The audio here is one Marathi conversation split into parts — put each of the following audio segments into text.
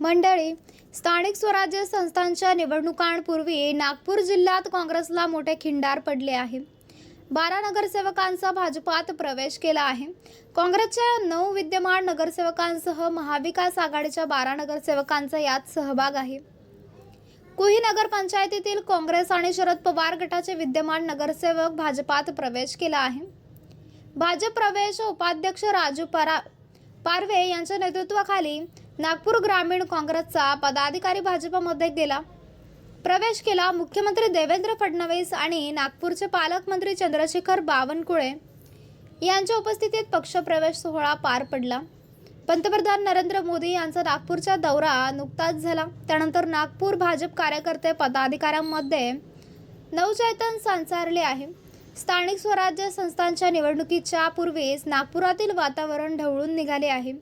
मंडळी स्थानिक स्वराज्य संस्थांच्या निवडणुकांपूर्वी नागपूर जिल्ह्यात काँग्रेसला मोठे खिंडार पडले आहे. बारा नगरसेवकांचा भाजपात प्रवेश केला आहे. काँग्रेसच्या नऊ विद्यमान नगरसेवकांसह महाविकास आघाडीच्या बारा नगरसेवकांचा यात सहभाग आहे. कुही नगरपंचायतीतील काँग्रेस आणि शरद पवार गटाचे विद्यमान नगरसेवक भाजपात प्रवेश केला आहे. भाजप प्रवेश उपाध्यक्ष राजू परा पारवे यांच्या नेतृत्वाखाली नागपूर ग्रामीण काँग्रेसचा पदाधिकारी भाजपमध्ये गेला. प्रवेश केला मुख्यमंत्री देवेंद्र फडणवीस आणि नागपूरचे पालकमंत्री चंद्रशेखर बावनकुळे. यांच्या उपस्थितीत पक्षप्रवेश सोहळा पार पडला. पंतप्रधान नरेंद्र मोदी यांचा नागपूरचा दौरा नुकताच झाला. त्यानंतर नागपूर भाजप कार्यकर्ते पदाधिकाऱ्यांमध्ये नवचैतन सांसारले आहे. स्थानिक स्वराज्य संस्थांच्या निवडणुकीच्या पूर्वीच नागपुरातील वातावरण ढवळून निघाले आहे.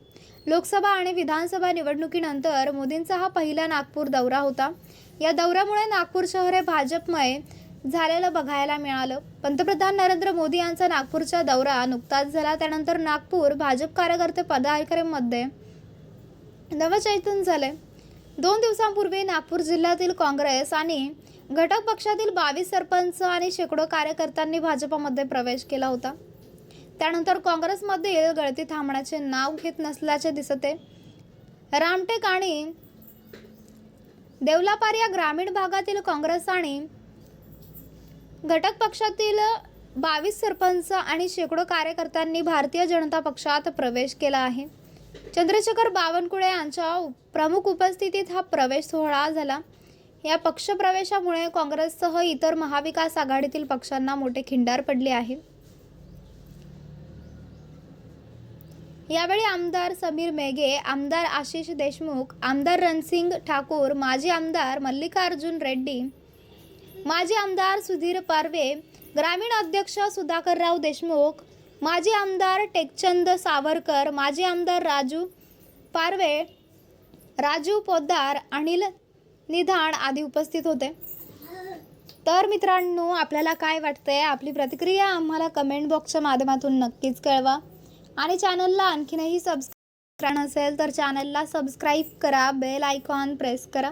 लोकसभा आणि विधानसभा निवडणुकीनंतर मोदींचा हा पहिला नागपूर दौरा होता. या दौऱ्यामुळे नागपूर शहर हे भाजपमय झालेलं बघायला मिळालं. पंतप्रधान नरेंद्र मोदी यांचा नागपूरचा दौरा नुकताच झाला. त्यानंतर नागपूर भाजप कार्यकर्ते पदाधिकाऱ्यांमध्ये नवचैतन झाले. दोन दिवसांपूर्वी नागपूर जिल्ह्यातील काँग्रेस आणि घटक पक्षातील बावीस सरपंच आणि शेकडो कार्यकर्त्यांनी भाजपमध्ये प्रवेश केला होता. त्यानंतर काँग्रेसमधील गळती थांबण्याचे नाव घेत नसल्याचे दिसत. आहे रामटेक आणि देवलापार या ग्रामीण भागातील काँग्रेस आणि घटक पक्षातील बावीस सरपंच आणि शेकडो कार्यकर्त्यांनी भारतीय जनता पक्षात प्रवेश केला आहे. चंद्रशेखर बावनकुळे यांच्या उप- प्रमुख उपस्थितीत हा प्रवेश सोहळा झाला. या पक्षप्रवेशामुळे काँग्रेससह इतर महाविकास आघाडीतील पक्षांना मोठे खिंडार पडले आहे. यावेळी आमदार समीर मेघे आमदार आशिष देशमुख आमदार रणसिंग ठाकूर माजी आमदार मल्लिकार्जुन रेड्डी माजी आमदार सुधीर पारवे ग्रामीण अध्यक्ष सुधाकरराव देशमुख माजी आमदार टेकचंद सावरकर माजी आमदार राजू पारवे राजू पोद्दार अनिल निधाण आदी उपस्थित होते. तर मित्रांनो आपल्याला काय वाटतंय? आपली प्रतिक्रिया आम्हाला कमेंट बॉक्सच्या माध्यमातून नक्कीच कळवा. आणि चॅनलला आणखीनही सबस्क्राईब नसेल तर चॅनलला सबस्क्राईब करा बेल आयकॉन प्रेस करा.